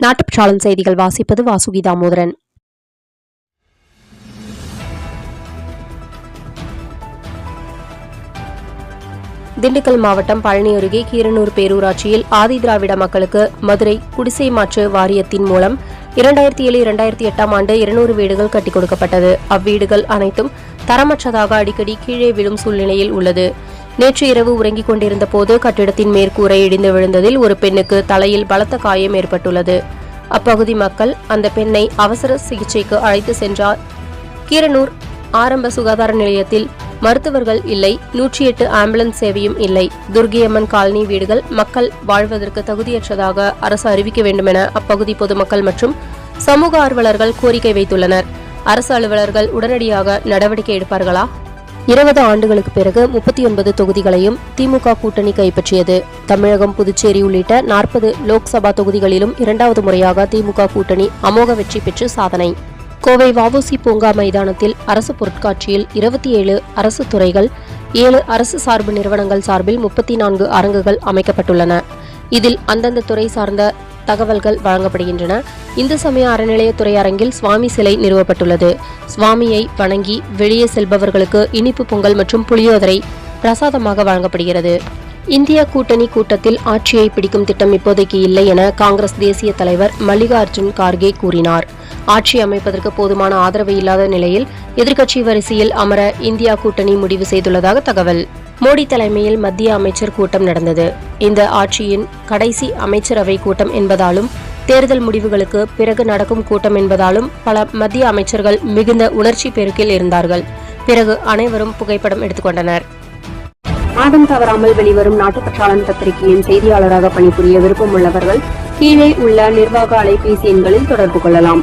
நாட்டுப்பற்றாளன் செய்திகள் வாசிப்பது வாசுகி தாமோதரன் திண்டுக்கல் மாவட்டம் பழனி அருகே கீரனூர் பேரூராட்சியில் ஆதிதிராவிட மக்களுக்கு மதுரை குடிசை மாற்று வாரியத்தின் மூலம் இரண்டாயிரத்தி ஏழு இரண்டாயிரத்தி எட்டாம் ஆண்டு இருநூறு வீடுகள் கட்டிக் கொடுக்கப்பட்டது. அவ்வீடுகள் அனைத்தும் தரமற்றதாக அடிக்கடி கீழே விழும் சூழ்நிலையில் உள்ளது. நேற்று இரவு உறங்கிக் கொண்டிருந்த போது கட்டிடத்தின் மேற்கூரை இடிந்து விழுந்ததில் ஒரு பெண்ணுக்கு தலையில் பலத்த காயம் ஏற்பட்டுள்ளது. அப்பகுதி மக்கள் அந்த பெண்ணை அவசர சிகிச்சைக்கு அழைத்து சென்றார். கீரனூர் ஆரம்ப சுகாதார நிலையத்தில் மருத்துவர்கள் இல்லை. நூற்றி எட்டு ஆம்புலன்ஸ் சேவையும் இல்லை. துர்கியம்மன் காலனி வீடுகள் மக்கள் வாழ்வதற்கு தகுதியற்றதாக அரசு அறிவிக்க வேண்டுமென அப்பகுதி பொதுமக்கள் மற்றும் சமூக ஆர்வலர்கள் கோரிக்கை வைத்துள்ளனர். அரசு அலுவலர்கள் உடனடியாக நடவடிக்கை எடுப்பார்களா? இருபது ஆண்டுகளுக்கு பிறகு முப்பத்தி ஒன்பது தொகுதிகளையும் திமுக கூட்டணி கைப்பற்றியது. தமிழகம் புதுச்சேரி உள்ளிட்ட நாற்பது லோக்சபா தொகுதிகளிலும் இரண்டாவது முறையாக திமுக கூட்டணி அமோக வெற்றி பெற்று சாதனை. கோவை வவுசி பூங்கா மைதானத்தில் அரசு பொருட்காட்சியில் இருபத்தி ஏழு அரசு துறைகள் ஏழு அரசு சார்பு நிறுவனங்கள் சார்பில் முப்பத்தி நான்கு அரங்குகள் அமைக்கப்பட்டுள்ளன. இதில் அந்தந்த துறை சார்ந்த தகவல்கள் வழங்கப்படுகின்றன. இந்து சமய அறநிலையத்துறை அரங்கில் சுவாமி சிலை நிறுவப்பட்டுள்ளது. சுவாமியை வணங்கி வெளியே செல்பவர்களுக்கு இனிப்பு பொங்கல் மற்றும் புளியோதரை பிரசாதமாக வழங்கப்படுகிறது. இந்திய கூட்டணி கூட்டத்தில் ஆட்சியை பிடிக்கும் திட்டம் இப்போதைக்கு இல்லை என காங்கிரஸ் தேசிய தலைவர் மல்லிகார்ஜுன் கார்கே கூறினார். ஆட்சி அமைப்பதற்கு போதுமான ஆதரவு இல்லாத நிலையில் எதிர்க்கட்சி வரிசையில் அமர இந்தியா கூட்டணி முடிவு செய்துள்ளதாக தகவல். மோடி தலைமையில் மத்திய அமைச்சர் கூட்டம் நடந்தது. இந்த ஆட்சியின் கடைசி அமைச்சரவை கூட்டம் என்பதாலும் தேர்தல் முடிவுகளுக்கு பிறகு நடக்கும் கூட்டம் என்பதாலும் பல மத்திய அமைச்சர்கள் மிகுந்த உணர்ச்சி பெருக்கில் இருந்தார்கள். பிறகு அனைவரும் புகைப்படம் எடுத்துக்கொண்டனர். மாதம் தவறாமல் வெளிவரும் நாட்டுப்பற்றாளன் பத்திரிகையின் செய்தியாளராக பணிபுரிய விருப்பம் உள்ளவர்கள் கீழே உள்ள நிர்வாக அலைபேசி எண்களில் தொடர்பு கொள்ளலாம்.